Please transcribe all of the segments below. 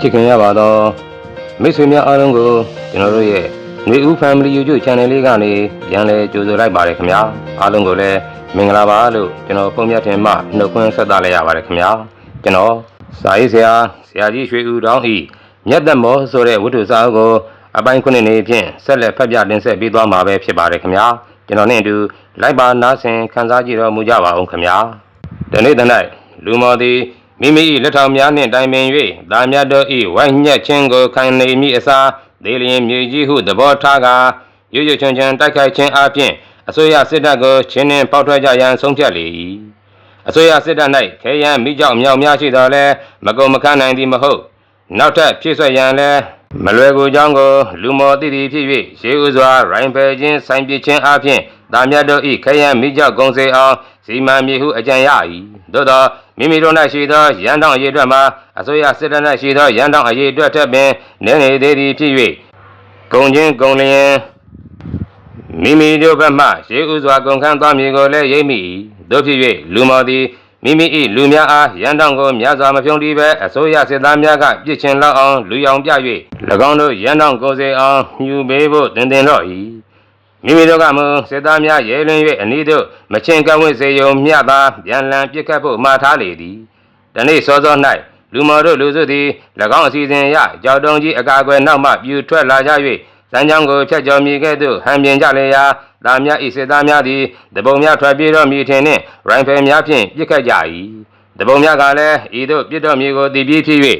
ချစ်ခင်ရပါတော့မိတ်ဆွေများအားလုံးကိုကျွန်တော်တို့ရဲ့နေဦး Family YouTube Channel လေးကနေပြန်လည်ကြိုဆိုလိုက်ပါတယ်ခင်ဗျာအားလုံးကိုလည်းမင်္ဂလာပါလို့ကျွန်တော်ပုံမြတ်တင်မှနှုတ်ခွန်းဆက်သလိုက်ရပါတယ်ခင်ဗျာကျွန်တော်စာရေးဆရာဆရာကြီးရွှေဦးတောင်းဤမြတ်သက်မောဆိုတဲ့ဝတ္ထုစာအုပ်ကိုအပိုင်းခုနှစ်နေဖြင့်ဆက်လက်ဖတ်ပြတင်ဆက်ပေးသွားမှာပဲဖြစ်ပါတယ်ခင်ဗျာကျွန်တော်နဲ့အတူလိုက်ပါနားဆင်ခန်းစားကြည့်တော်မူကြပါအောင်ခင်ဗျာတနေ့တနေ့လူမော်သည် မိမိ၏လက်ထောက်များနှင့်တိုင်ပင်၍ဒါမြတ်တို့၏ဝိုင်းညက်ခြင်းကိုခံနေမိအစားဒေလျင်မြေကြီးဟုသဘောထားကာရွရွချွန်ချွန်တိုက်ခိုက်ခြင်းအပြင်အစိုးရစစ်တပ်ကိုချင်းနှင်ပေါက်ထွက်ကြရန်ဆုံးဖြတ်လေ၏အစိုးရစစ်တပ်၌ခဲယမ်းမိကြောက်မြောက်များရှိတော်လဲမကုံမခန့်နိုင်သည်မဟုတ်နောက်ထပ်ဖြစ်ဆွက်ရန်လဲ မလွယ်ကူကြောင်းကိုလူမော်တည်တည်ဖြစ်၍ရှေးဥစွာရိုင်းဖယ်ခြင်းဆိုင်ပစ်ခြင်းအပြင်ဒါမြတ်တို့၏ခဲယမ်းမိကြောက်ကုံစေအောင်စီမံမြေဟုအကြံရ၏သို့သောမိမိတို့၌ရှိသောရန်တောင်အရေးအတွက်မှာအစိုးရစစ်တပ်၌ရှိသောရန်တောင်အရေးအတွက်ထက်ပင်နည်းနေသေးသည်ဖြစ်၍ဂုံချင်းဂုံလျင်မိမိတို့ဘက်မှရှေးဥစွာကုန်ခန်းသွားမည်ကိုလည်းရိပ်မိ၏တို့ဖြစ်၍လူမော်သည် မိမိ၏လူများအားရန်တောင်ကိုများစွာမဖြုံးတီးပဲအစိုးရစစ်သားများကပြစ်ချင်လောက်အောင်လူယောင်ပြ၍၎င်းတို့ရန်တောင်ကိုစေအောင်မြူပေးဖို့တင်တင်တော့၏မိမိတို့ကမူစစ်သားများရဲလွင်၍အနည်းတို့မချင်းကဝင့်စေယုံမျှသာပြန်လည်ပြစ်ခတ်ဖို့မှားထားလေသည်တနေ့စောစော၌လူမော်တို့လူစုသည်၎င်းအစီအစဉ်အရကြောက်တုံးကြီးအကာအကွယ်နောက်မှပြူထွက်လာကြ၍ စမ်းချောင်းကိုဖြတ်ကျော်မိခဲ့သို့ဟန်ပြင်ကြလေရာဒါများဤစစ်သားများသည်တပုံများထွက်ပြေးတော့မိထင်နှင့်ရိုင်ဖယ်များဖြင့်ပြစ်ခတ်ကြ၏တပုံများကလည်းဤသို့ပြစ်တော့မိကိုတည်ပြီးဖြစ်၍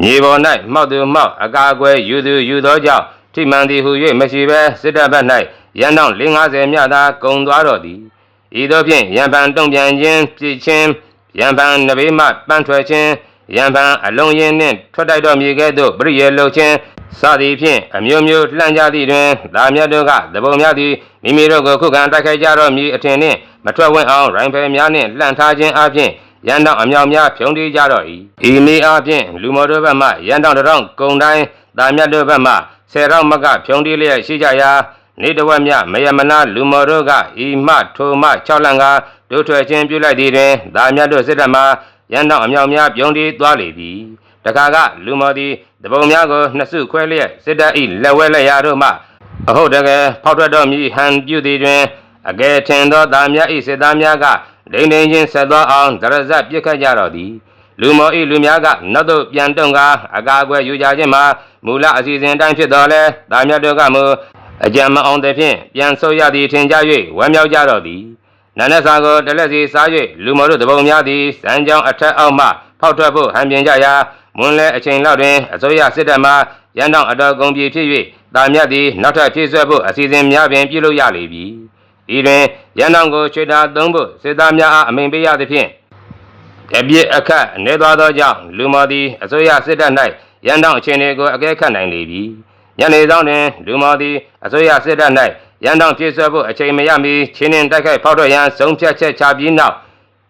မြေပေါ်၌မှောက်သူမှောက်အကာအကွယ်ယူသူယူသောကြောင့်ထိမှန်သည်ဟု၍မရှိဘဲစစ်တပ်ဘက်၌ရန်တောင်50မြသာကုံသွားတော်သည်ဤသို့ဖြင့်ရန်ပန်တုံ့ပြန်ခြင်းပြစ်ခြင်းရန်ပန်နဘေးမှပန်းထွက်ခြင်း ရန်ပန်အလုံးရင်းနှင့်ထွက်တိုက်တော်မူကဲ့သို့ပရိယေလှုပ်ခြင်းစသည်ဖြင့်အမျိုးမျိုးလှမ်းကြသည့်တွင်ဒါမြတ်တို့ကသဘုံများသည်မိမိတို့ကိုခုခံတိုက်ခိုက်ကြတော့မည်အထင်နှင့်မထွက်ဝင့်အောင်ရိုင်းဖယ်များနှင့်လှန်ထားခြင်းအပြင်ရန်တောင်အမြောက်များဖြုံးတီးကြတော့၏ဤနည်းအပြင်လူမော်တို့ဘက်မှရန်တောင်တစ်ထောင်ကုံတိုင်းဒါမြတ်တို့ဘက်မှဆယ်ထောင်မကဖြုံးတီးလျက်ရှိကြရာနေတဝက်မြမယမနာလူမော်တို့ကဤမထိုမ6လန့်ကဒုထွက်ခြင်းပြုလိုက်သည်တွင်ဒါမြတ်တို့စစ်တပ်မှ ရန်တောင်အမြောက်များပြုံးတီးသွားလေသည်တခါကလူမော်သည်တပုံများကိုနှစ်စုခွဲလျက်စစ်တပ်၏လက်ဝဲလက်ရာတို့မှအဟုတ်တကယ်ဖောက်ထွက်တော်မူဟန်ပြုသည်တွင်အကယ်ထင်သောသားများ၏စစ်သားများကဒိန်ဒိန်ချင်းဆက်သွားအောင်ဒရဇတ်ပြစ်ခတ်ကြတော်သည်လူမော်၏လူများကနောက်သို့ပြန်တုံကားအကာအကွယ်ယူကြခြင်းမှာမူလအစီအစဉ်တိုင်းဖြစ်တော်လဲသားများတို့ကမူအကြံမအောင်သည်ဖြင့်ပြန်ဆုတ်ရသည်ထင်ကြ၍ဝမ်းမြောက်ကြတော်သည် နန္ဒစာကိုတလက်စီစား၍လူမော်တို့တပုံများသည်စံကြောင်းအထက်အောက်မှဖောက်ထွက်ဖို့ဟန်ပြင်ကြရာမွန်းလဲအချိန်လောက်တွင်အစိုးရစစ်တပ်မှရန်တောင်အတော်ကုန်ပြေဖြစ်၍တာမြတ်သည်နောက်ထပ်ဖြည့်ဆွဲဖို့အစီအစဉ်များပင်ပြုလုပ်ရလေပြီ။ဒီတွင်ရန်တောင်ကိုချွေတာသုံးဖို့စစ်သားများအားအမိန်ပေးရသဖြင့်တပြည့်အခတ်နေသွားသောကြောင့်လူမော်သည်အစိုးရစစ်တပ်၌ရန်တောင်အခြေအနေကိုအကဲခတ်နိုင်လေပြီ။ညနေဆောင်တွင်လူမော်သည်အစိုးရစစ်တပ်၌ ရန်တောင်ဖြည့်ဆွဲဖို့အချိန်မရမီချင်းနှင်တိုက်ခိုက်ဖောက်ထွက်ရန်ဆုံးဖြတ်ချက်ချပြီးနောက်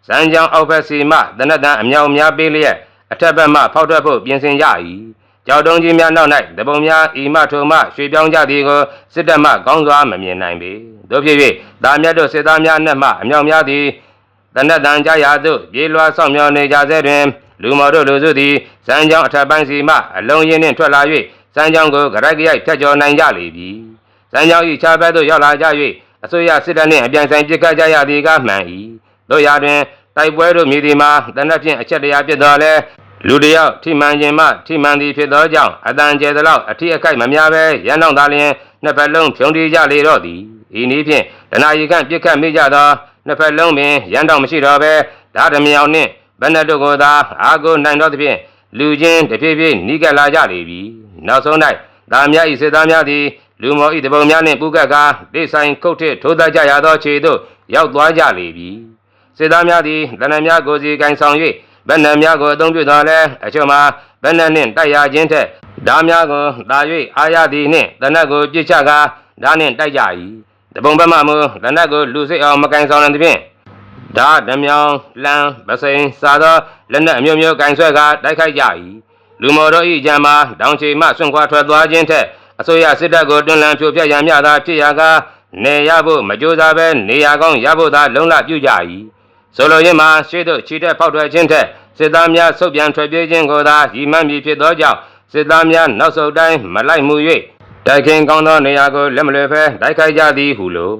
စံကြောင်အောက်ဘက်စီမှတနတ်တန်အမြောက်များပေးလျက်အထက်ဘက်မှဖောက်ထွက်ဖို့ပြင်ဆင်ကြ၏ကြောက်တုံးကြီးများနောက်၌တပုံများဤမထိုမှရွှေပြောင်းကြသည်ကိုစစ်တပ်မှကောင်းစွာမမြင်နိုင်ပေတို့ဖြစ်၍ဒါမြတ်တို့စစ်သားများနှင့်မှအမြောက်များသည်တနတ်တန်ကြရာသို့ပြေးလွှားဆောင်မြော်နေကြစေတွင်လူမော်တို့လူစုသည်စံကြောင်အထက်ပိုင်းစီမှအလုံးရင်းနှင့်ထွက်လာ၍စံကြောင်ကိုကြရိုက်ကြရိုက်ဖြတ်ကျော်နိုင်ကြလေပြီ စံကြောင်၏ခြားဘက်သို့ရောက်လာကြ၍အစိုးရစစ်တပ်နှင့်အပြန်ဆိုင်ပစ်ခတ်ကြရသည်ကမှန်၏တို့ရာတွင်တိုက်ပွဲတို့မြည်ဒီမှာတနက်ဖြင့်အချက်တရားဖြစ်တော်လဲလူတယောက်ထိမှန်ခြင်းမှထိမှန်သည်ဖြစ်သောကြောင့်အတန်ကျဲသလောက်အထီးအခိုက်မများပဲရန်တော့သာလျင်နှစ်ဖက်လုံးဖြုံတီးကြလေတော့သည်ဤနည်းဖြင့်တနာရီခန့်ပြစ်ခတ်မိကြသောနှစ်ဖက်လုံးပင်ရန်တော့မရှိတော့ပဲဓာတမြောင်နှင့်ဘယ်နဲ့တို့ကိုသာအာကိုနိုင်တော့သဖြင့်လူချင်းတဖြည်းဖြည်းနီးကပ်လာကြလေပြီနောက်ဆုံး၌ဒါများဤစစ်သားများသည် လူမော်ဤတပုံများနှင့်ပူကပ်ကားဒိဆိုင်ခုတ်ထစ်ထိုးသားကြရသောခြေသို့ရောက်သွားကြလေပြီစစ်သားများသည်တနက်များကိုစီကင်ဆောင်၍ဗက်နံများကိုအသုံးပြုတော်လဲအချို့မှာဗက်နံနှင့်တိုက်ရခြင်းထက်ဓာများကိုသာ၍အာရသည်နှင့်တနက်ကိုပြစ်ချကာဓာနှင့်တိုက်ကြ၏တပုံဘက်မှမူတနက်ကိုလူစိတ်အောင်မကင်ဆောင်တဲ့ဖြင့်ဓာဓမြောင်လှမ်းပစိန်စားသောလက်နက်အမျိုးမျိုးကင်ဆွဲကာတိုက်ခိုက်ကြ၏လူမော်တို့၏ကြံမှာတောင်ချေမှဆွန့်ခွာထွက်သွားခြင်းထက် အစိုးရစစ်တပ်ကိုတွန်းလှန်ဖြိုဖျက်ရန်များသာဖြစ်ရာကနေရဖို့မကြိုးစားဘဲနေရာကောင်းရဖို့သာလုံလပြုကြ၏ဆိုလိုရင်းမှာရှေ့သို့ခြိတက်ဖောက်ထွက်ခြင်းထက်စစ်သားများဆုတ်ပြန်ထွက်ပြေးခြင်းကိုသာရည်မှန်းပြီးဖြစ်သောကြောင့်စစ်သားများနောက်ဆုတ်တိုင်းမလိုက်မှု၍တိုက်ခင်ကောင်းသောနေရာကိုလက်မလွယ်ဖဲတိုက်ခိုက်ကြသည်ဟုလို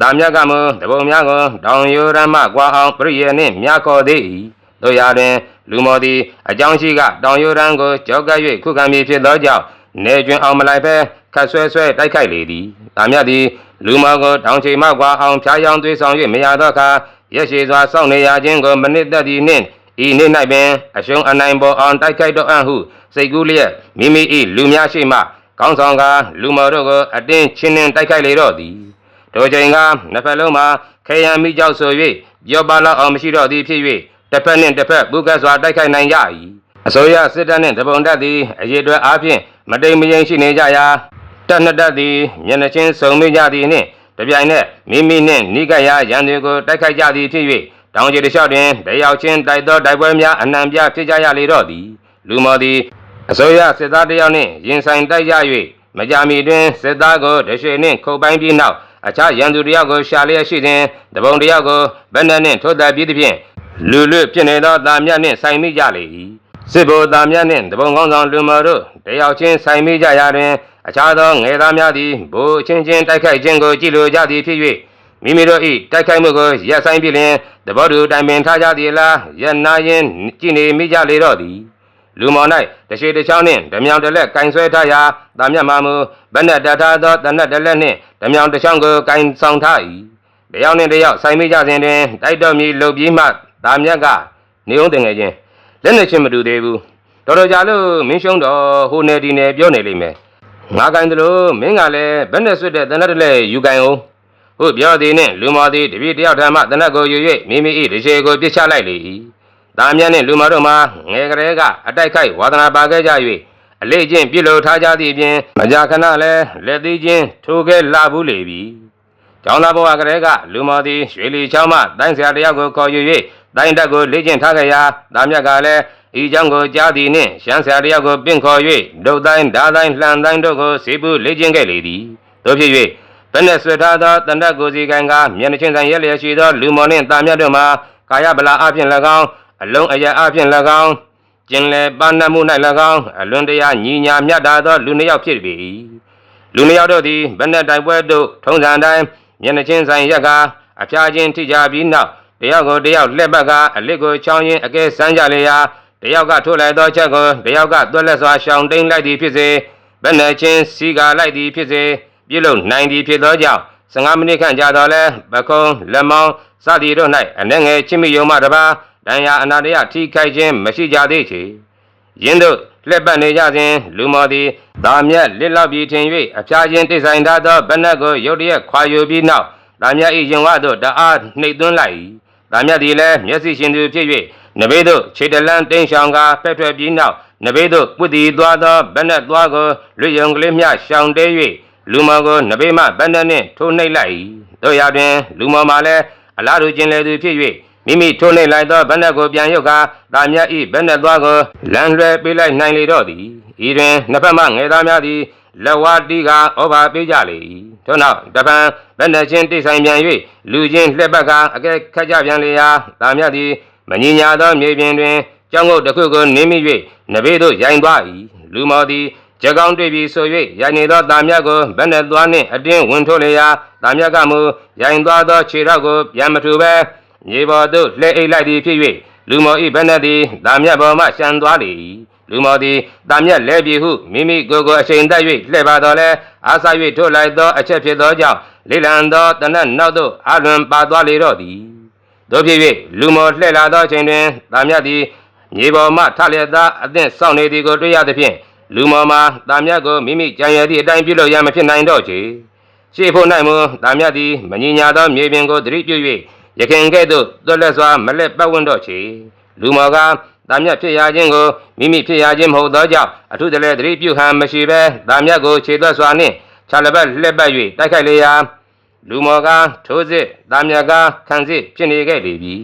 တာမြတ်ကမူတပုံများကိုတောင်ရိုရမ်းမှကွာအောင်ပြည့်ရနှင့်မြခေါ်သေး၏တို့ရာတွင် လူမော်သည်အကြောင်းရှိကတောင်ရိုရမ်းကိုကြောက်ကပ်၍ခုခံပြီးဖြစ်သောကြောင့် နေကျွင်အောင်မလိုက်ဖဲခတ်ဆွဲဆွဲတိုက်ခိုက်လေသည်တာမြတ်သည်လူမော်ကိုတောင်ချိန်မှကွာအောင်ဖြားယောင်းသွေးဆောင်၍မရသောအခါရက်ရှိစွာစောင့်နေရခြင်းကိုမနစ်သက်သည်နှင့်ဤနေ့၌ပင်အရှုံးအနိုင်ပေါ်အောင်တိုက်ခိုက်တော့အံ့ဟုစိတ်ကူးလျက်မိမိ၏လူများရှိမှကောင်းဆောင်ကလူမော်တို့ကိုအတင်းချင်းနှင်းတိုက်ခိုက်လေတော့သည်တို့ချိန်ကနှစ်ဖက်လုံးမှာခေယံမိကြောက်ဆို၍ပြောပါလောက်အောင်မရှိတော့သည်ဖြစ်၍တစ်ဖက်နှင့်တစ်ဖက်ပူကတ်စွာတိုက်ခိုက်နိုင်ကြ၏အစိုးရစစ်တပ်နှင့်တပုံတပ်သည်အရေးတွဲအားဖြင့် မတိမ်မယိမ်ရှိနေကြရာတပ်နှစ်တပ်သည်မျက်နှာချင်းစုံမိကြသည်နှင့်တပြိုင်နက်မိမိနှင့်နိကရရန်တွေကိုတိုက်ခိုက်ကြသည်ဖြစ်၍တောင်ကြီးတစ်လျှောက်တွင်တယောက်ချင်းတိုက်သောတိုက်ပွဲများအနှံပြဖြစ်ကြရလေတော့သည်လူမော်သည်အစိုးရစစ်သားတယောက်နှင့်ရင်ဆိုင်တိုက်ရ၍မကြာမီတွင်စစ်သားကိုတရှိနှင့်ခုတ်ပိုင်းပြီးနောက်အခြားရန်သူတယောက်ကိုရှာလျက်ရှိစဉ်တပုံတယောက်ကိုဗက်နက်နှင့်ထိုးသက်ပြီးသဖြင့်လူလွတ်ဖြစ်နေသောတာမြတ်နှင့်ဆိုင်မိကြလေ၏ စစ်ဘိုလ်တာမြတ်နှင့်တပုံကောင်းဆောင်လူမော်တို့တယောက်ချင်းဆိုင်မိကြရာတွင်အခြားသောငယ်သားများသည်ဘိုလ်ချင်းချင်းတိုက်ခိုက်ခြင်းကိုကြည့်လိုကြသည်ဖြစ်၍မိမိတို့၏တိုက်ခိုက်မှုကိုရပ်ဆိုင်ပြီးလျှင်တဘောတူတိုင်ပင်ထားကြသည်လားရနာရင်ကြည်နေမိကြလေတော့သည်လူမော်၌တရှိတချောင်းနှင့်ဓမြောင်တစ်လက်ကင်ဆွဲထားရာတာမြတ်မာမူဗနက်တထားသောတနက်တစ်လက်နှင့်ဓမြောင်တစ်ချောင်းကိုကင်ဆောင်ထား၏တယောက်နှင့်တယောက်ဆိုင်မိကြစဉ်တွင်တိုက်တော်မီလှုပ်ပြီးမှတာမြတ်ကနေုံတင်ငယ်ချင်း လက်နဲ့ချင်းမတူသေးဘူးတော်တော်ကြာလို့မင်းရှုံးတော့ဟိုနယ်ဒီနယ်ပြောနေလိမ့်မယ်ငါကင်သလိုမင်းကလည်းဗနက်ဆွတ်တဲ့တနက်တစ်လက်ယူကင်အောင်ဟုတ်ပြောသည်နှင့်လူမော်သည်တပည့်တယောက်ထံမှတနက်ကိုယူ၍မိမိ၏တရှိကိုပြစ်ချလိုက်လေ၏။တာမြတ်နှင့်လူမတို့မှာငယ်ကလေးကအတိုက်ခိုက်ဝါသနာပါခဲ့ကြ၍အလေးချင်းပြုလုပ်ထားကြသည့်အပြင်မကြာခဏလည်းလက်သေးချင်းထိုးခဲ့လာဘူးလေပြီ။ ရောင်သားဘဝကလေးကလူမော်သည်ရွှေလီချောင်းမှတိုင်းဆရာတယောက်ကိုခေါ်ယူ၍တိုင်းတက်ကိုလေ့ကျင့်ထားခဲ့ရာတာမြတ်ကလည်းဤကြောင့်ကိုကြားသည်နှင့်ရှမ်းဆရာတယောက်ကိုပင့်ခေါ်၍ဒုတ်တိုင်းဓာတိုင်းလှန်တိုင်းတို့ကိုစေပူလေ့ကျင့်ခဲ့လေသည်တို့ဖြစ်၍တနက်ဆွေထားသောတန်တက်ကိုစီကံကမျက်နှာချင်းဆိုင်ရက်လျက်ရှိသောလူမော်နှင့်တာမြတ်တို့မှာကာယဗလာအဖြစ်၎င်းအလုံးအယအဖြစ်၎င်းကျင်လေပါဏမှု၌၎င်းအလွန်တရာညီညာမြတ်တာသောလူနှစ်ယောက်ဖြစ်ပေ၏လူနှစ်ယောက်တို့သည်ဘဏ္ဍတိုက်ပွဲတို့ထုံးစံတိုင်း မျက်နှာချင်းဆိုင်ရက်ကအဖျားချင်းထိကြပြီးနောက်တယောက်ကိုတယောက်လှက်ပတ်ကအလစ်ကိုချောင်းရင်းအကဲဆန်းကြလေရာတယောက်ကထိုးလိုက်သောချက်ကိုတယောက်ကသွက်လက်စွာရှောင်တိန်လိုက်သည်ဖြစ်စေဘယ်နဲ့ချင်းစီကာလိုက်သည်ဖြစ်စေပြုလုပ်နိုင်သည်ဖြစ်သောကြောင့်15မိနစ်ခန့်ကြာတော့လဲပခုံးလက်မောင်းစသည်တို့၌အနှဲငယ်ချစ်မိယုံမှတပါးတန်ရာအနာတရထိခိုက်ခြင်းမရှိကြသေးချေ ယင်းတို့လှက်ပတ်နေကြစဉ်လူမော်သည်ဒါမြတ်လစ်လောက်ပြီးထင်၍အဖျားချင်းတိဆိုင်ထားသောဗနက်ကိုရုတ်တရက်ခွာယူပြီးနောက်ဒါမြတ်၏ရင်ဝသို့တအားနှိပ်သွင်းလိုက်၏ဒါမြတ်သည်လည်းမျက်စိရှင်သူဖြစ်၍နဘေးသို့ခြေတလန်းတင်းဆောင်ကာဖက်ထွက်ပြီးနောက်နဘေးသို့ပွတ်တီသွားသောဗနက်သွားကိုလွတ်ယုံကလေးမျှရှောင်တဲ၍လူမော်ကိုနဘေးမှဗနက်နှင့်ထိုးနှိပ်လိုက်၏တို့ရာတွင် လူမော်မှလည်းအလားတူကျင်လေသူဖြစ်၍ မိမိထိုးနှိပ်လိုက်သောဗနက်ကိုပြန်ရုပ်ကာတာမြတ်၏ဗနက်သွားကိုလမ်းလွှဲပေးလိုက်နိုင်လေတော့သည်ဤတွင်နှစ်ဖက်မှငယ်သားများသည်လက်ဝါးတီးကာဩဘာပေးကြလေ၏ထို့နောက်တပံဗနက်ချင်းတိတ်ဆိုင်ပြန်၍လူချင်းလှက်ပတ်ကာအကဲခတ်ကြပြန်လေရာတာမြတ်သည်မငြိညာသောမြေပြင်တွင်ကြောင်းကုတ်တစ်ခုကိုနင်းမိ၍နဘေးသို့ရိုင်သွား၏လူမော်သည်ကြကောင်းတွေ့ပြီးဆို၍ရိုင်နေသောတာမြတ်ကိုဘက်နဲ့သွားနှင့်အတင်းဝင်ထိုးလေရာတာမြတ်ကမူရိုင်သွားသောခြေထောက်ကိုပြန်မထူပဲ မြေပေါ်သို့လှဲအိတ်လိုက်သည်ဖြစ်၍လူမော်ဤဘက်နဲ့သည်တာမြတ်ပေါ်မှရှံသွားလေ၏လူမော်သည်တာမြတ်လဲပြီဟုမိမိကိုယ်ကိုအချိန်တက်၍လှဲ့ပါတော်လဲအားစား၍ထိုးလိုက်သောအချက်ဖြစ်သောကြောင့်လေလံသောတနတ်နောက်သို့အလွန်ပါသွားလေတော့သည်တို့ဖြစ်၍လူမော်လှဲ့လာသောအချိန်တွင်တာမြတ်သည်မြေပေါ်မှထလျက်သားအသင့်စောင့်နေသည်ကိုတွေ့ရသဖြင့်လူမော်မှာတာမြတ်ကိုမိမိကြံရသည့်အတိုင်းပြုလုပ်ရမဖြစ်နိုင်တော့ချေရှေ့ဖို့၌မူတာမြတ်သည်မငြိညာသောမြေပြင်ကိုသတိပြု၍ ရခင်ကဲ့သို့သွက်လက်စွာမလက်ပတ်ဝန်းတော့ချေလူမော်ကတာမြတ်ဖြစ်ရခြင်းကိုမိမိဖြစ်ရခြင်းမဟုတ်သောကြောင့်အထုတလဲသတိပြုဟန်မရှိဘဲတာမြတ်ကိုခြေသွက်စွာနှင့်ခြာလပတ်လှက်ပတ်၍တိုက်ခိုက်လေရာလူမော်ကထိုးစစ်တာမြတ်ကခံစစ်ဖြစ်နေခဲ့လေပြီ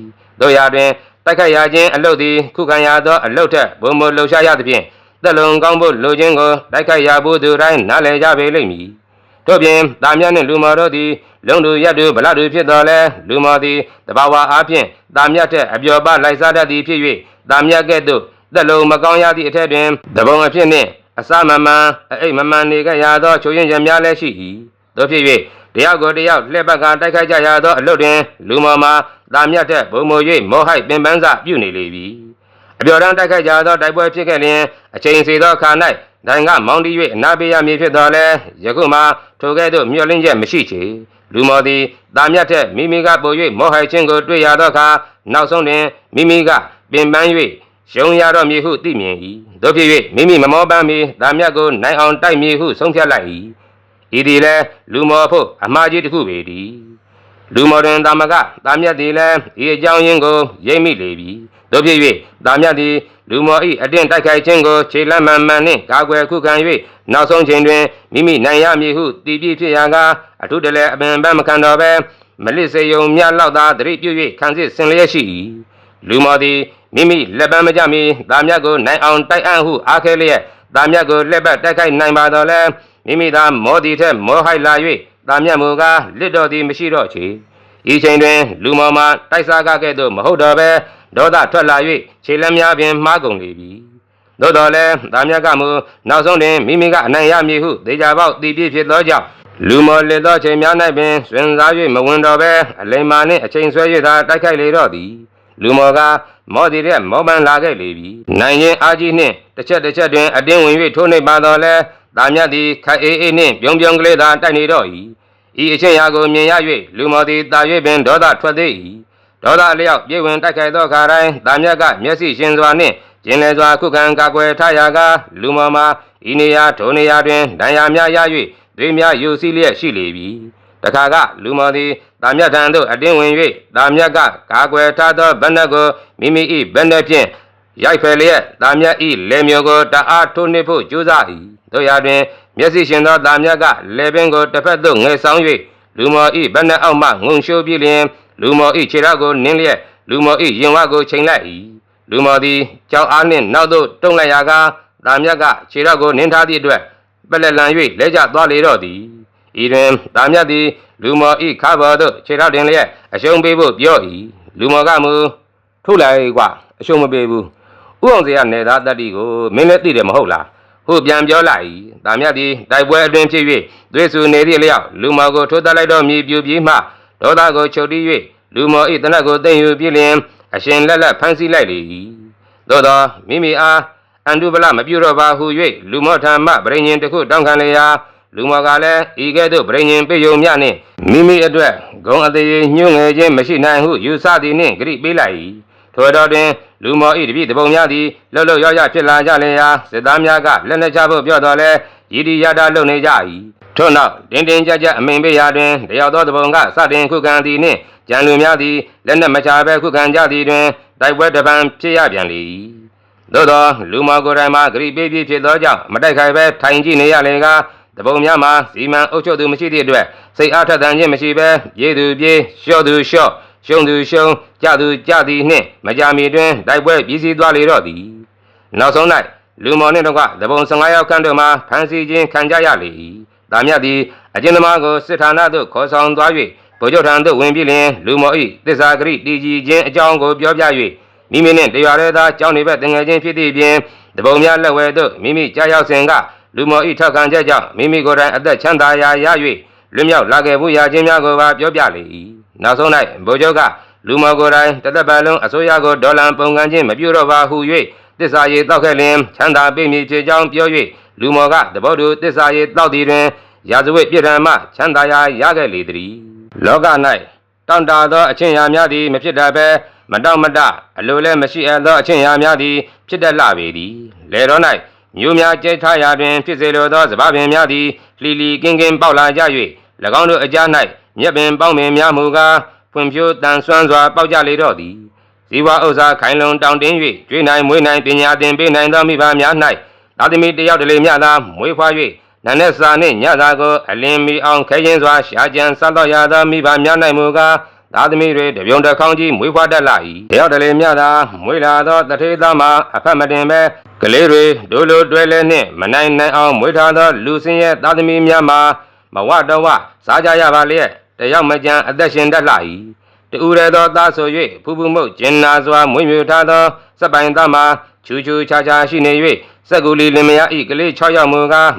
တို့ရာတွင်တိုက်ခိုက်ရခြင်းအလုတ်သည်ခုခံရသောအလုတ်ထက်ဘုံဘလှုပ်ရှားရသဖြင့်သက်လုံကောင်းဖို့လိုခြင်းကိုတိုက်ခိုက်ရဖို့သူတိုင်းနားလည်ကြပေလိမ့်မည် တို့ပြင်တာမြတ်နှင့်လူမော်တို့သည်လုံသူရက်သူဗလသူဖြစ်တော်လဲလူမော်သည်တဘာဝအားဖြင့်တာမြတ်ထက်အပျော်ပလိုက်စားတတ်သည်ဖြစ်၍တာမြတ်ကဲ့သို့သက်လုံးမကောင်းရသည့်အထက်တွင်တဘုံအဖြစ်နှင့်အစမမှန်အအိတ်မမှန်နေကြရသောချိုးရင်ချက်များလည်းရှိ၏တို့ဖြစ်၍တယောက်ကိုတယောက်လှည့်ပတ်ကတိုက်ခိုက်ကြရသောအလုတ်တွင်လူမော်မှာတာမြတ်ထက်ဘုံမို၍မောဟိုက်ပင်ပန်းစပြုနေလေပြီအပျော်တမ်းတိုက်ခိုက်ကြသောတိုက်ပွဲဖြစ်ခဲ့လျင်အချိန်စီသောအခါ၌ ဒိုင်ကမောင်းတီး၍အနာပေးရမည်ဖြစ်တော်လဲယခုမှထိုကဲ့သို့မျှော်လင့်ချက်မရှိချေလူမော်သည်တာမြတ်ထက်မိမိကပို၍မောဟိုက်ခြင်းကိုတွေ့ရသောအခါနောက်ဆုံးတွင်မိမိကပင်ပန်း၍ရှုံရတော့မည်ဟုသိမြင်၏တို့ဖြစ်၍မိမိမမောပန်းမီတာမြတ်ကိုနိုင်အောင်တိုက်မည်ဟုဆုံးဖြတ်လိုက်၏ဤသည်လဲလူမော်ဖို့အမှားကြီးတစ်ခုပေသည်လူမော်တွင်တာမကတာမြတ်သည်လည်းဤအကြောင်းရင်းကိုရိပ်မိလေပြီ တို့ဖြစ်၍တာမြတ်သည်လူမော်၏အတင်းတိုက်ခိုက်ခြင်းကိုခြေလမ်းမှန်မှန်နှင့်ကာကွယ်ခုခံ၍နောက်ဆုံးချိန်တွင်မိမိနိုင်ရမည်ဟုတည်ပြည့်ဖြစ်ရာကအထုတလဲအပင်ပန်းမခံတော်ပဲမလစ်စေယုံမြလောက်သာတရိပ်ပြု၍ခံစစ်ဆင်လျက်ရှိ၏လူမော်သည်မိမိလက်ပန်းမကြမီတာမြတ်ကိုနိုင်အောင်တိုက်အံ့ဟုအားခဲလျက်တာမြတ်ကိုလက်ပတ်တိုက်ခိုက်နိုင်ပါတော့လဲမိမိသာမောသည်ထက်မောဟိုက်လာ၍တာမြတ်မူကားလစ်တော်သည်မရှိတော့ချေဤချိန်တွင် လူမော်မှာတိုက်စားကကဲ့သို့မဟုတ်တော့ပဲ ဒေါသထွက်လာ၍ခြေလက်များပင်မှားကုန်လေပြီသို့တော်လည်းတာမြတ်ကမူနောက်ဆုံးတွင်မိမိကအနိုင်ရမည်ဟုဒေကြပေါက်တည်ပြည့်ဖြစ်သောကြောင့်လူမော်လက်သောချိန်များ၌ပင်ဆွင်စား၍မဝင်တော့ပဲအလိမ္မာနှင့်အချိန်ဆွဲ၍သာတိုက်ခိုက်လေတော့သည်လူမော်ကမော်ဒီတဲ့မောပန်းလာခဲ့လေပြီနိုင်ရင်အာကြီးနှင့်တစ်ချက်တစ်ချက်တွင်အတင်းဝင်၍ထိုးနှိပ်ပါတော့လဲတာမြတ်သည်ခက်အေးအေးနှင့်ပြုံးပြုံးကလေးသာတိုက်နေတော့၏ဤအချင်းရာကိုမြင်ရ၍လူမော်သည်တာ၍ပင်ဒေါသထွက်သေး၏ ဒေါသအလျောက်ပြေဝင်တိုက်ခိုက်သောအခါတိုင်းတာမြတ်ကမျက်စိရှင်စွာနှင့်ကျင်လေစွာခုခံကာကွယ်ထားရာကလူမော်မှာဤနေရာထိုနေရာတွင်ဒဏ်ရာများရ၍သွေးများယူစီလျက်ရှိလေပြီတခါကလူမော်သည်တာမြတ်ထံသို့အတင်းဝင်၍တာမြတ်ကကာကွယ်ထားသောဗဏ္ဍကိုမိမိ၏ဗဏ္ဍဖြင့်ရိုက်ဖယ်လျက်တာမြတ်၏လေမျိုးကိုတအားထိုးနှိပ်ဖို့ကြိုးစား၏တို့ရာတွင် မျက်စိရှင်သောတာမြတ်ကလေပင်ကိုတစ်ဖက်သို့ငယ်ဆောင်၍လူမော်၏ဗဏ္ဍအောက်မှငုံရှိုးပြီးလျင် လူမော်၏ခြေထောက်ကိုနင်းလျက်လူမော်၏ရင်ဝကိုချိန်လိုက်၏လူမော်သည်ကြောက်အားနှင့်နောက်သို့တုံလိုက်ရာကတာမြတ်ကခြေထောက်ကိုနင်းထားသည့်အတွက်ပက်လက်လန်၍လဲကျသွားလေတော့သည်ဤတွင်တာမြတ်သည် လူမော်ဤခါဘော်သို့ခြေထောက်တင်လျက်အရှုံးပေးဖို့ပြော၏လူမော်ကမူထုတ်လိုက်ကွာအရှုံးမပေးဘူးဥအောင်စရာနေသားတတ္တိကိုမင်းလည်းသိတယ်မဟုတ်လားဟုတ်ပြန်ပြောလိုက်၏တာမြတ်သည်တိုက်ပွဲအတွင်ဖြစ်၍သွေးဆူနေသည့်လျောက်လူမော်ကိုထိုးတက်လိုက်တော့မြည်ပြူပြီးမှ ဒေါသကိုချုပ်တီး၍လူမော်ဤတနတ်ကိုသိမ့်ယူပြီးလျင်အရှင်လက်လက်ဖမ်းဆီးလိုက်လေ၏သို့သောမိမိအားအန်တုပလမပြုတော့ပါဟု၍လူမောထံမှဗြိဉ္ဉ်တစ်ခုတောင်းခံလျာလူမောကလည်းဤကဲ့သို့ဗြိဉ္ဉ်ပြေယုံမြနှင့်မိမိအတွက်ဂုံအသေးညှို့ငယ်ခြင်းမရှိနိုင်ဟုယူဆသည်နှင့်ဂရိပေးလိုက်၏ထိုတော်တွင်လူမောဤတပိတပုံများသည်လှုပ်လှုပ်ရောက်ရောက်ဖြစ်လာကြလျာစစ်သားများကလက်နှချဖို့ပြောတော်လဲရည်ဒီရတာလုံနေကြ၏ ထို့နောက်တင်းတင်းကြပ်ကြပ်အမိန်ပေးရာတွင်တယောက်သောတပုံကစတင်ခုခံသည်နှင့်ကြံလူများသည်လက်နက်မချဘဲခုခံကြသည်တွင်တိုက်ပွဲတစ်ပံဖြစ်ရပြန်လေ၏သို့သောလူမောကိုယ်တိုင်မှဂရိပေးပြီးဖြစ်သောကြောင့်မတိုက်ခိုက်ပဲထိုင်ကြည့်နေရလေကတပုံများမှာစီမံအုပ်ချုပ်သူမရှိသည့်အတွက်စိတ်အားထက်သန်ခြင်းမရှိဘဲပြေးသူပြေးလျှော့သူလျှော့ရှုံသူရှုံကြသူကြသည်နှင့်မကြမီတွင်တိုက်ပွဲပြည်စည်းသွားလေတော့သည်နောက်ဆုံး၌လူမော်နှင့်တော့ကတပုံ15ယောက်ခန့်တို့မှဖမ်းဆီးခြင်းခံကြရလေ၏ ဒါမြတ်သည်အကျဉ်းသမားကိုစစ်ဌာနသို့ခေါ်ဆောင်သွား၍ဗိုလ်ချုပ်ထံသို့ဝင်ပြီးလျင်လူမော်၏သစ္စာဂရိတည်ကြည်ခြင်းအကြောင်းကိုပြောပြ၍မိမိနှင့်တရားရဲသားကြောင်းနေဘက်တငယ်ချင်းဖြစ်သည့်ပြင်တပုံများလက်ဝဲသို့မိမိကြားရောက်စဉ်ကလူမော်၏ထောက်ခံချက်ကြောင့်မိမိကိုယ်တိုင်အသက်ချမ်းသာရာရ၍လွတ်မြောက်လာခဲ့မှုရာချင်းများကိုပါပြောပြလေ၏နောက်ဆုံး၌ဗိုလ်ချုပ်ကလူမော်ကိုယ်တိုင်တသက်ပတ်လုံးအစိုးရကိုဒေါ်လာပုံကန်ခြင်းမပြုတော့ပါဟု၍တစ္ဆာရည်တောက်ခဲ့လင်ချမ်းသာပေးမည်ဖြစ်ကြောင်းပြော၍ လူမော်ကတဘောတူတစ္ဆာရည်တောက်သည်တွင်ရာဇဝတ်ပြစ်ဒဏ်မှချမ်းသာရာရခဲ့လေသည်လောက၌တောင့်တသောအချင်းရာများသည်မဖြစ်တတ်ဘဲမတောင့်မတအလိုလည်းမရှိအပ်သောအချင်းရာများသည်ဖြစ်တတ်လှပေသည်လေတော်၌မြို့များကျဲထားရာတွင် ဖြစ်စေလိုသောစပပင်များသည်လီလီကင်းကင်းပေါက်လာကြ၍၎င်းတို့အကြား၌မြက်ပင်ပေါင်းပင်များမူကားဖွံ့ဖြိုးတန်ဆွမ်းစွာပေါက်ကြလေတော့သည်ဇီဝဥစ္စာခိုင်လုံတောင်တင်း၍ကျွေးနိုင်မွေးနိုင်ပညာသင်ပေးနိုင်သောမိဘများ၌ သာသမီတယောက်တလေမြတ်သာမွေးဖွား၍နန်းနဲ့စာနှင့်ညသာကိုအလင်းမီအောင်ခဲရင်စွာရှာကြံဆက်တော်ရသောမိဘများ၌မူကားသာသမီတွေတပြုံတစ်ခေါင်းကြီးမွေးဖွားတတ်လာ၏တယောက်တလေမြသာမွေးလာသောတထေသားမှာအဖက်မတင်ပဲကလေးတွေဒိုလိုတွဲလဲနှင့်မနိုင်နိုင်အောင်မွေးထားသောလူစင်းရဲ့သာသမီများမှာမမဝတဝစားကြရပါလျက်တယောက်မကြံအသက်ရှင်တတ်လာ၏တူရသောသားဆို၍ဖူးဖူးမှုတ်ကျင်နာစွာမွေးမြူထားသောစက်ပိုင်သားမှာချူချူချာချာရှိနေ၍ စက်ကူလီလင်မယားဤကလေး6ယောက်မူကား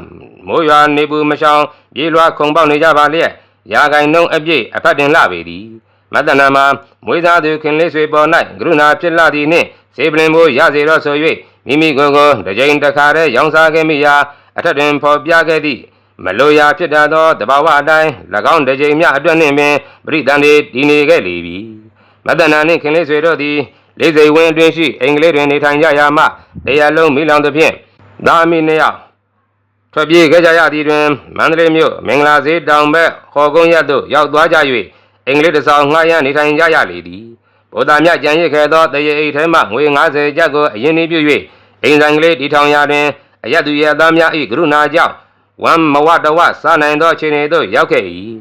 မိုးရွာနေပူမရှောင်ပြေးလွှားခုံပေါက်နေကြပါလျက်ရာဂိုင်နှုံးအပြည့်အဖတ်တင်လာပေသည်မတနာမှာမွေးသားသူခင်လေးဆွေပေါ်၌ကရုဏာဖြစ်လာသည်နှင့်စေပလင်မိုးရစေတော့ဆို၍မိမိကိုယ်ကိုတစ်ကြိမ်တစ်ခါတည်းရောင်းစားခဲ့မိရာအထက်တွင်ဖော်ပြခဲ့သည့်မလိုရာဖြစ်တတ်သောတဘာဝအတိုင်း၎င်းတစ်ကြိမ်မြအတွက်နှင့်ပင်ပရိသန်တွေတည်နေခဲ့လေပြီမတနာနှင့်ခင်လေးဆွေတို့သည် လေးစိတ်ဝင်းအတွင်းရှိအင်္ဂလိပ်တွင်နေထိုင်ကြရာမှတရားလုံးမိလောင်သဖြင့်သာမီနှစ်ယောက်ထွက်ပြေးခဲ့ကြရသည်တွင်မန္တလေးမြို့မင်္ဂလာဈေးတောင်ဘက်ခေါ်ကုန်းရပ်သို့ရောက်သွားကြ၍အင်္ဂလိပ်တစ်ဆောင်ငှားရမ်းနေထိုင်ကြရလေသည်ဗုဒ္ဓမြတ်ကြံရစ်ခဲ့သောတရေအိတ်ထဲမှငွေ90ကျပ်ကိုအရင်နှီးပြု၍အိမ်ဆိုင်ကလေးတီထောင်ရာတွင်အယက်သူရဲ့သားများ၏ကရုဏာကြောင့်ဝမ်မဝတဝစားနိုင်သောအခြေအနေသို့ရောက်ခဲ့၏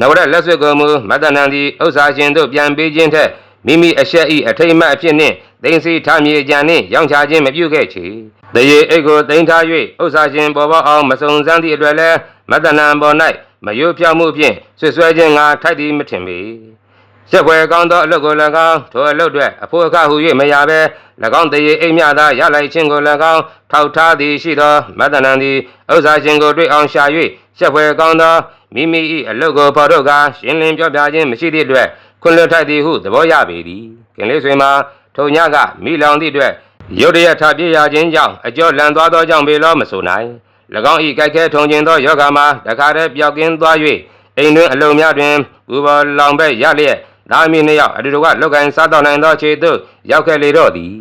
နဝရလက်ဆွေကိုမူမတ္တနံသည်ဥစ္စာရှင်တို့ပြန်ပေးခြင်းထက် မိမိအရှက်၏အထိမ့်မှတ်အဖြစ်နှင့်သိသိထားမြေကြံနှင့်ရောင်းချခြင်းမပြုခဲ့ချေတရေအိတ်ကိုတင်ထား၍ဥစ္စာရှင်ပေါ်ပေါအောင်မစုံစမ်းသည့်အတွက်လည်းမတ္တနံပေါ်၌မယိုးဖြောက်မှုဖြင့်ဆွဆွဲခြင်းငါထိုက်သည်မထင်ပေရက်ွယ်ကောင်းသောအလုပ်ကို၎င်းထိုအလုပ်တွေအဖို့အခဟု၍မရဘဲ၎င်းတရေအိမ်မြသာရလိုက်ခြင်းကို၎င်းထောက်ထားသည်ရှိသောမတ္တနံသည်ဥစ္စာရှင်ကိုတွေ့အောင်ရှာ၍ရက်ွယ်ကောင်းသောမိမိ၏အလုပ်ကိုဖော်ထုတ်ကာရှင်းလင်းပြောပြခြင်းမရှိသည့်အတွက် ခွင့်လွှတ်ထိုက်သည်ဟုသဘောရပေသည်ခင်လေးဆွေမှာထုံညကမိလောင်သည့်အတွက်ရုတ်တရက်ထပြည့်ရခြင်းကြောင့်အကျော်လန်သွားသောကြောင့်ပေလောမဆိုနိုင်၎င်း၏ကြိုက်ခဲထုံခြင်းသောယောဂမှာတခါတည်းပျောက်ကင်းသွား၍အိမ်တွင်အလုံများတွင်ဘူဘောလောင်ဘက်ရလျက်ဒါမီနှစ်ယောက်အတူတူကလောက်ကင်စားတော်နိုင်သောခြေသို့ရောက်ခဲ့လေတော့သည်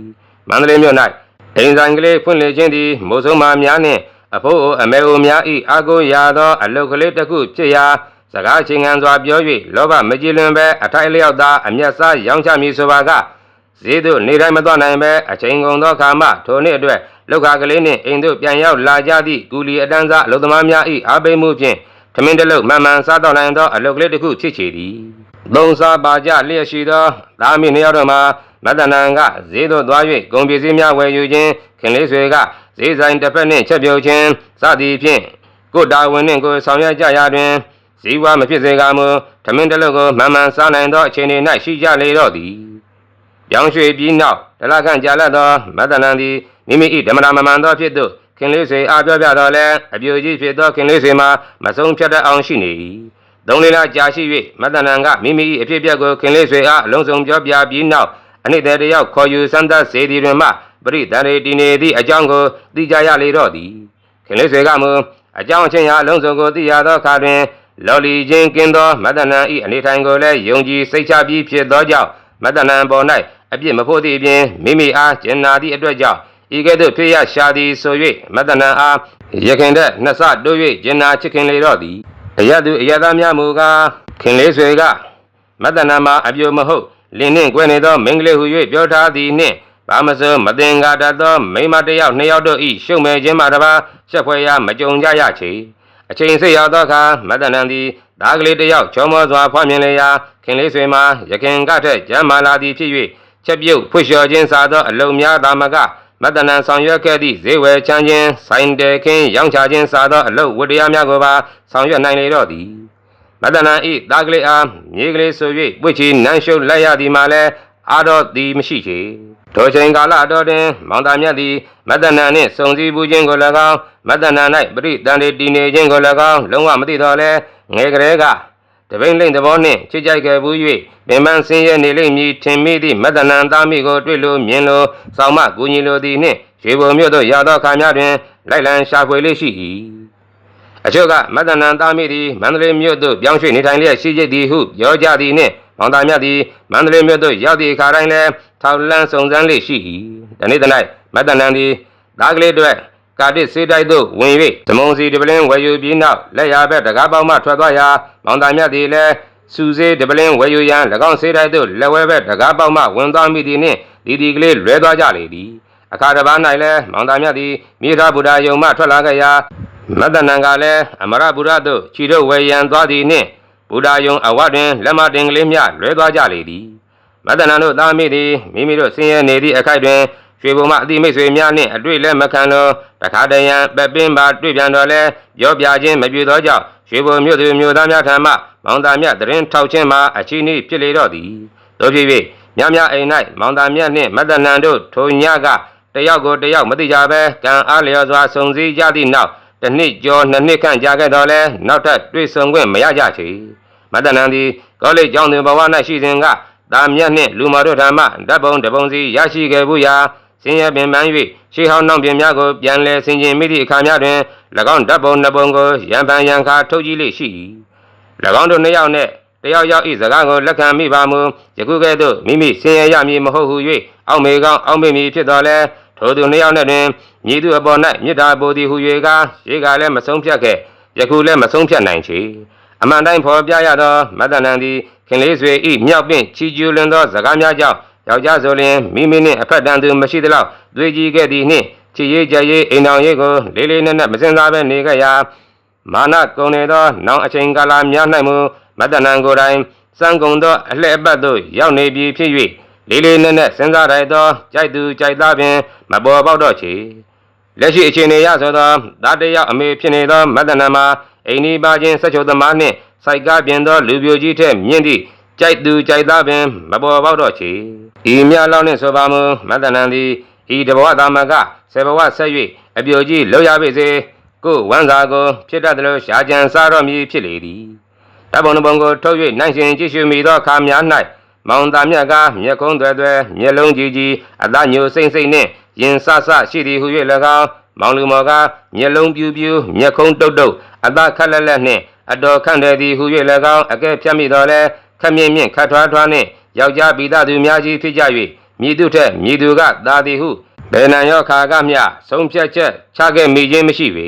မန္တလေးမြို့၌အိမ်ဆိုင်ကလေးဖွင့်လှစ်ခြင်းသည်မိုးဆုံးမာများနှင့်အဖို့အိုအမေအိုများ၏အာကိုရာသောအလုတ်ကလေးတစ်ခုဖြစ်ရာ စကားချင်းခံစွာပြော၍လောဘမကြည်လွန်ပဲအထိုက်လျောက်သာအမျက်စားရောင်းချမည်ဆိုပါကဈေးသို့နေတိုင်းမသွားနိုင်ပဲအချိန်ကုန်သောအခါမှထိုနှစ်အတွက်လောက်ကကလေးနှင့်အိမ်သို့ပြန်ရောက်လာကြသည့်ကူလီအတန်းစားအလုသမားများ၏အားပေးမှုဖြင့်ထမင်းတစ်လုံးမှန်မှန်စားတော့နိုင်သောအလုတ်ကလေးတစ်ခုဖြစ်ချေသည်သုံးစားပါကြလျက်ရှိသောသာမီနှစ်ယောက်တို့မှာမတ္တနံကဈေးသို့သွား၍ကုန်ပစ္စည်းများဝယ်ယူခြင်းခင်လေးဆွေကဈေးဆိုင်တစ်ဖက်နှင့်ချက်ပြုတ်ခြင်းစသည်ဖြင့်ကိုယ်တာဝန်နှင့်ကိုယ်ဆောင်ရွက်ကြရာတွင် ဇီဝမဖြစ်စေကမူထမင်းတစ်လုံးကိုမှန်မှန်စားနိုင်သောအခြေအနေ၌ရှိကြလေတော့သည်ပြောင်းရွှေ့ပြီးနောက်တလခန့်ကြာလတ်သောမတ္တနံသည်မိမိ၏ဓမ္မတာမမှန်သောဖြစ်သို့ခင်လေးဆွေအားပြောပြတော်လဲအပြိုကြီးဖြစ်သောခင်လေးဆွေမှာမဆုံးဖြတ်တတ်အောင်ရှိနေ၏သုံးလေးလကြာရှိ၍မတ္တနံကမိမိ၏အဖြစ်အပျက်ကိုခင်လေးဆွေအားအလုံးစုံပြောပြပြီးနောက်အနှစ်သက်တယောက်ခေါ်ယူစမ်းသပ်စေသည်တွင်မှပရိသန္တေတည်နေသည့်အကြောင်းကိုသိကြရလေတော့သည်ခင်လေးဆွေကမူအကြောင်းအချင်းရာအလုံးစုံကိုသိရသောအခါတွင် လော်လီချင်းကင်းသောမတ္တနံဤအနေထိုင်ကိုလည်းယုံကြည်စိတ်ချပြီးဖြစ်သောကြောင့်မတ္တနံပေါ်၌အပြစ်မဖို့သည့်အပြင်မိမိအားကျင်နာသည့်အတွက်ကြောင့်ဤကဲ့သို့ဖြစ်ရရှာသည်ဆို၍မတ္တနံအားရခင်တဲ့နှစ်ဆတိုး၍ကျင်နာချစ်ခင်လေတော့သည်အယတ်သူအယတ်သားများမူကားခင်လေးဆွေကမတ္တနံမှာအပြိုမဟုတ်လင်းနှင့်ကွယ်နေသောမင်္ဂလေးဟု၍ပြောထားသည်နှင့်ဘာမစိုးမတင်ကားတတ်သောမိန်းမတစ်ယောက်နှစ်ယောက်တို့ဤရှုံမဲ့ခြင်းမှတပါရှက်ဖွယ်ရာမကြုံကြရချေ အချိန်စိတ်ရောက်သောအခါမတ္တနံသည်သားကလေးတစ်ယောက်ချောမောစွာဖွားမြင်လေရာခင်လေးဆွေမှာရခင်ကထက်ကျမ်းမာလာသည်ဖြစ်၍ချက်ပြုတ်ဖွလျှော်ခြင်းစားသောအလုံများသာမကမတ္တနံဆောင်ရွက်ခဲ့သည့်ဈေးဝယ်ချမ်းခြင်းဆိုင်တဲခင်းရောင်းချခြင်းစားသောအလုပ်ဝတ္တရားများကိုပါဆောင်ရွက်နိုင်လေတော့သည်မတ္တနံဤသားကလေးအားမြေကလေးဆို၍ပွေချီနန်းရှုပ်လိုက်ရသည်မှာလည်းအာတော့သည်မရှိချေ ထိုချိန်ကာလအတော်တွင်မောင်သားမြတ်သည်မတ္တနံနှင့်စုံစည်းပူးခြင်းကို၎င်းမတ္တနံ၌ပရိတန်တေတည်နေခြင်းကို၎င်းလုံးဝမသိတော့လဲငယ်ကလေးကတပိန်လိမ့်သဘောနှင့်ချစ်ကြိုက်ခဲ့ဘူး၍ပင်ပန်းဆင်းရဲနေလိမ့်မည်ထင်မိသည့်မတ္တနံသားမိကိုတွေ့လို့မြင်လို့ဆောင်မကူညီလိုသည်နှင့်ရွှေဘုံမြို့သို့ရောက်သောအခါများတွင်လိုက်လံရှာဖွေလေးရှိ၏အချို့ကမတ္တနံသားမိသည်မန္တလေးမြို့သို့ပြောင်းရွှေ့နေထိုင်လျက်ရှိကြသည်ဟုပြောကြသည်နှင့် မောင်သားမြတ်သည်မန္တလေးမြို့သို့ရောက်သည့်အခါတိုင်းလည်းထောက်လန်းစုံစမ်းလေးရှိ၏တနေ့တနေ့မတ္တနံသည်သားကလေးတို့ကာတစ်စေးတိုက်သို့ဝင်၍ဓမုံစီတပလင်းဝယ်ယူပြီးနောက်လက်ရာဘက်တကားပေါက်မှထွက်သွားရာမောင်သားမြတ်သည်လည်းစူစေးတပလင်းဝယ်ယူရန်၎င်းစေးတိုက်သို့လက်ဝဲဘက်တကားပေါက်မှဝင်သွားမိသည်နှင့်ဒီဒီကလေးလွဲသွားကြလေသည်အခါတစ်ပါး၌လည်းမောင်သားမြတ်သည်မြေသားဗုဒ္ဓယုံမှထွက်လာခဲ့ရာမတ္တနံကလည်းအမရဗုဒ္ဓသို့ခြိတို့ဝယ်ရန်သွားသည်နှင့် ဗုဒ္ဓယုံအဝတ်တွင်လက်မတင်ကလေးများလွဲသွားကြလေသည်မတ္တနံတို့သားမိသည်မိမိတို့ဆင်းရဲနေသည့်အခိုက်တွင်ရွရွှေဘုံမှအတိမိတ်ဆွေများနှင့်အတွေ့လည်းမခံလို့တခါတရံပပင်းပါတွေ့ပြန်တော့လဲပြောပြခြင်းမပြသောကြောင့်ရွှေဘုံမြို့သူမြို့သားများထံမှမောင်သားမြတ်တရင်ထောက်ခြင်းမှာအချီးနှီးဖြစ်လေတော့သည်တို့ဖြစ်၍မြတ်မြတ်အိမ်၌မောင်သားမြတ်နှင့်မတ္တနန်တို့ထိုညကတယောက်ကိုတယောက်မသိကြဘဲကံအားလျော်စွာစုံစည်းကြသည့်နောက် တစ်နှစ်ကျော်နှစ်နှစ်ခန့်ကြာခဲ့တော့လဲနောက်ထပ်တွေ့ဆုံခွင့်မရကြချေမတ္တနန်သည်ကောလိပ်ကျောင်းသူဘဝ၌ရှိစဉ်ကတာမြတ်နှင့်လူမော်တို့ထံမှဓာတ်ပုံတစ်ပုံစီရရှိခဲ့မှုရာဆင်းရဲပင်ပန်း၍ရှေးဟောင်းနှောင်ပြင်များကိုပြန်လည်ဆင်ခြင်မိသည့်အခါများတွင်၎င်းဓာတ်ပုံနှစ်ပုံကိုရံပန်ရံခါထုတ်ကြည့်လေရှိ၏၎င်းတို့နှစ်ယောက်နှင့်တယောက်ယောက်ဤစကားကိုလက်ခံမိပါမူယခုကဲ့သို့မိမိဆင်းရဲရမည်မဟုတ်ဟု၍အောက်မေကောင်းအောက်မေမည်ဖြစ်တော်လဲ ထိုသူနှစ်ယောက်နဲ့တွင်မြည်သူအပေါ်၌မေတ္တာပို့သည်ဟု၍ကရေကလည်းမဆုံးဖြတ်ခဲ့ယခုလည်းမဆုံးဖြတ်နိုင်ချေအမှန်တိုင်းဖော်ပြရသောမတ္တနံသည်ခင်လေးဆွေဤမြောက်ပင်ချီကျူးလွန်သောစကားများကြောင့်ယောက်ျားဆိုလျင်မိမိနှင့်အဖက်တန်သူမရှိသလောက်သွေးကြီးခဲ့သည်နှင့်ချစ်ရေးကြရေးအိမ်တော်ရေးကိုလေးလေးနက်နက်မစင်စားဘဲနေခဲ့ရာမာနကုံနေသောနောင်အချိန်ကာလများ၌မူမတ္တနံကိုယ်တိုင်စံကုံသောအလှည့်အပတ်သို့ရောက်နေပြီဖြစ်၍ လေးလေးနက်နက်စဉ်းစားလိုက်သောကြိုက်သူကြိုက်သားပင်မပေါ်ပေါက်တော့ချေလက်ရှိအခြေအနေရဆိုသောဓာတ်တယောက်အမေဖြစ်နေသောမတ္တနံမှာအိန္ဒိပါချင်းဆက်ချုပ်သမားနှင့်စိုက်ကားပြင်သောလူပြိုကြီးထက်မြင့်သည့်ကြိုက်သူကြိုက်သားပင်မပေါ်ပေါက်တော့ချေဤမြလောက်နှင့်ဆိုပါမူမတ္တနံသည်ဤတဘဝသာမကဆေဘဝဆက်၍အပြိုကြီးလောက်ရပါစေကိုယ်ဝမ်းစာကိုဖြစ်တတ်တယ်လို့ရှားကြံစားတော့မည်ဖြစ်လေသည်တပုံတပုံကိုထုတ်၍နိုင်ရှင်ကြည့်ရှုမိသောအခါများ၌ မောင်သားမြတ်ကမျက်ခုံးသွဲသွဲမျက်လုံးကြီးကြီးအသားညိုစိမ့်စိမ့်နှင့်ရင်ဆဆရှိသည်ဟု၍၎င်းမောင်လူမော်ကမျက်လုံးပြူပြူမျက်ခုံးတုတ်တုတ်အသားခက်လက်လက်နှင့်အတော်ခန့်တယ်သည်ဟု၍၎င်းအကဲဖြတ်မိတော်လဲခက်မြင့်မြင့်ခတ်ထွားထွားနှင့်ယောက်ျားပိသားသူများကြီးဖြစ်ကြ၍မြည်သူထက်မြည်သူကသာသည်ဟုဘယ်နံရောခါကမျှဆုံးဖြတ်ချက်ချခဲ့မိခြင်းမရှိပေ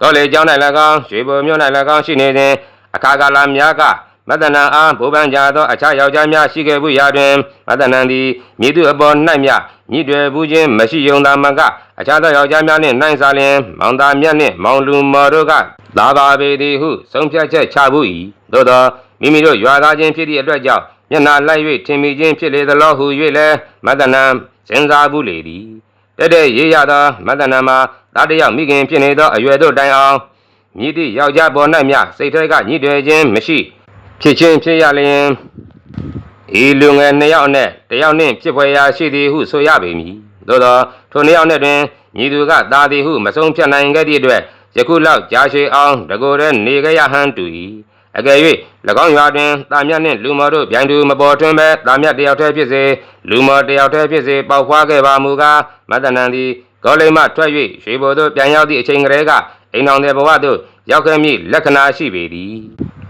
ကောလေကျောင်း၌၎င်းရွှေဘုံမြို့၌၎င်းရှိနေစဉ်အခါကာလများက မတ္တနံအားဘိုးပန်းကြသောအခြားယောက်ျားများရှိခဲ့မှုရာတွင်မတ္တနံသည်မြည်သူအပေါ်၌မြညှိတွယ်ဘူးခြင်းမရှိယုံသာမကအခြားသောယောက်ျားများနှင့်နိုင်စားလျင်မောင်သားမြတ်နှင့်မောင်လူမော်တို့ကသာပါပေသည်ဟုဆုံးဖြတ်ချက်ချဘူး၏သို့သောမိမိတို့ရွာသားချင်းဖြစ်သည့်အတွက်ကြောင့်မျက်နာလိုက်၍ထင်မိခြင်းဖြစ်လေသလောဟု၍လည်းမတ္တနံစဉ်းစားဘူးလေသည်တဲ့တဲ့ရေးရသောမတ္တနာမှာသားတစ်ယောက်မိခင်ဖြစ်နေသောအရွယ်တို့တိုင်အောင်မြည်သည့်ယောက်ျားပေါ်၌မျှစိတ်ထဲကညှိတွယ်ခြင်းမရှိ ဖြစ်ချင်းဖြစ်ရလျင်ဤလူငယ်နှစ်ယောက်နဲ့တစ်ယောက်နှင့်ဖြစ်ဖွယ်ရာရှိသည်ဟုဆိုရပေမည်သို့သောထိုနှစ်ယောက်နဲ့တွင်ညီသူကသာသည်ဟုမဆုံးဖြတ်နိုင်ခဲ့သည့်အတွက်ယခုလောက်ကြာရှည်အောင်တကိုယ်တည်းနေကြရဟန်တူ၏အကယ်၍၎င်းရွာတွင်တာမြတ်နှင့်လူမော်တို့ဗျိုင်းတူမပေါ်ထွန်းပဲတာမြတ်တယောက်တည်းဖြစ်စေလူမော်တယောက်တည်းဖြစ်စေပေါက်ဖွားခဲ့ပါမူကားမတ္တနံသည်ကောလိမ်မှထွက်၍ရွှေဘိုသို့ပြန်ရောက်သည့်အချိန်ကလေးကအိမ်တော်တဲ့ဘဝသို့ ရောက်ခဲ့မည့်လက္ခဏာရှိပေသည်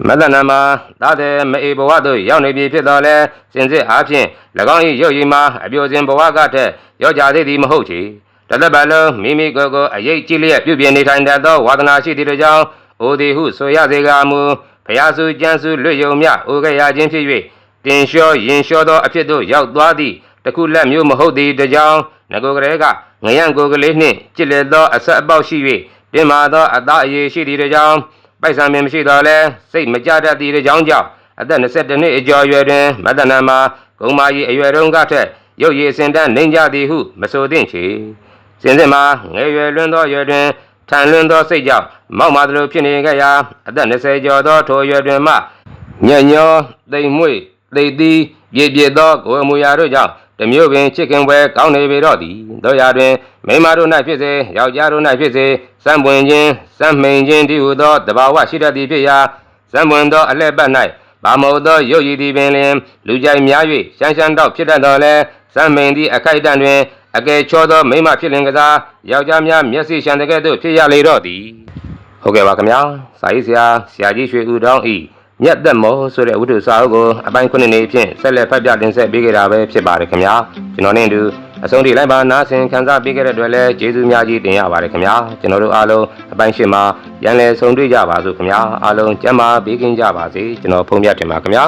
မတ္တနံမှာသာတဲ့မအေဘဝသို့ရောက်နေပြီဖြစ်တော်လဲစင်စစ်အားဖြင့်၎င်း၏ရုပ်ရည်မှာအပြိုစင်ဘဝကထက်ရောက်ကြသေးသည်မဟုတ်ချေတသက်ပတ်လုံးမိမိကိုယ်ကိုအရေးကြီးလျက်ပြုပြင်နေထိုင်တတ်သောဝါသနာရှိသည့်တို့ကြောင့်အိုသည်ဟုဆိုရစေကမူဘုရားစုကျမ်းစုလွတ်ယုံမြအိုခဲ့ရခြင်းဖြစ်၍တင်လျှောရင်လျှောသောအဖြစ်သို့ရောက်သွားသည့်တခုလက်မျိုးမဟုတ်သည့်တို့ကြောင့်ငကိုကလေးကငရံကိုယ်ကလေးနှင့်ကြည်လက်သောအဆက်အပေါက်ရှိ၍ တင်မာသောအသားအရည်ရှိသည့်တို့ကြောင့်ပိုက်ဆံပင်မရှိတော့လဲစိတ်မကြတတ်သည့်တို့ကြောင့်ကြောင့်အသက်22နှစ်အကျော်အရွယ်တွင်မတ္တနာမှာဂုံမာကြီးအရွယ်တုန်းကထက်ရုပ်ရည်စင်တန်းနှိမ်ကြသည်ဟုမဆိုသင့်ချေစင်စစ်မှာငယ်ရွယ်လွန်းသောရွယ်တွင်ထန်လွန်းသောစိတ်ကြောင့်မောက်မာသလိုဖြစ်နေကြရာအသက်20ကျော်သောထိုရွယ်တွင်မှညံ့ညောတိမ်မွေ့သိပ်သီးပြည့်ပြည့်သောကိုယ်အမူအရာတို့ကြောင့် တမျိုးပင်ချစ်ခင်ပွဲကောင်းနေပေတော့သည်တို့ရာတွင်မိန်းမတို့၌ဖြစ်စေယောက်ျားတို့၌ဖြစ်စေစံပွင့်ခြင်းစံမိန်ခြင်းတည်ဟူသောတဘာဝရှိတတ်သည်ဖြစ်ရာစံပွင့်သောအလှည့်ပတ်၌ဘာမဟုတ်သောရုပ်ရည်သည်ပင်လျင်လူကြိုက်များ၍ရှမ်းရှမ်းတော့ဖြစ်တတ်တော်လဲစံမိန်သည့်အခိုက်အတန့်တွင်အကယ်ချောသောမိန်းမဖြစ်လင်ကစားယောက်ျားများမျက်စိရှံတဲ့ကဲ့သို့ဖြစ်ရလေတော့သည်ဟုတ်ကဲ့ပါခင်ဗျာစာရေးဆရာဆရာကြီးရွှေဦးတောင်းဤ မြတ်သက်မောဆိုတဲ့ဝိတုစာအုပ်ကိုအပိုင်းခုနှစ်နေဖြင့်ဆက်လက်ဖတ်ပြတင်ဆက်ပေးကြတာပဲဖြစ်ပါတယ်ခင်ဗျာကျွန်တော်နဲ့အတူအဆုံးထိလိုက်ပါနားဆင်ခံစားပေးခဲ့တဲ့အတွက်လည်းကျေးဇူးများကြီးတင်ရပါတယ်ခင်ဗျာကျွန်တော်တို့အားလုံးအပိုင်းရှင်းမှာရန်လည်ဆုံတွေ့ကြပါစို့ခင်ဗျာအားလုံးကျမ်းမာပေးကင်းကြပါစေကျွန်တော်ဖုန်းပြတင်ပါခင်ဗျာ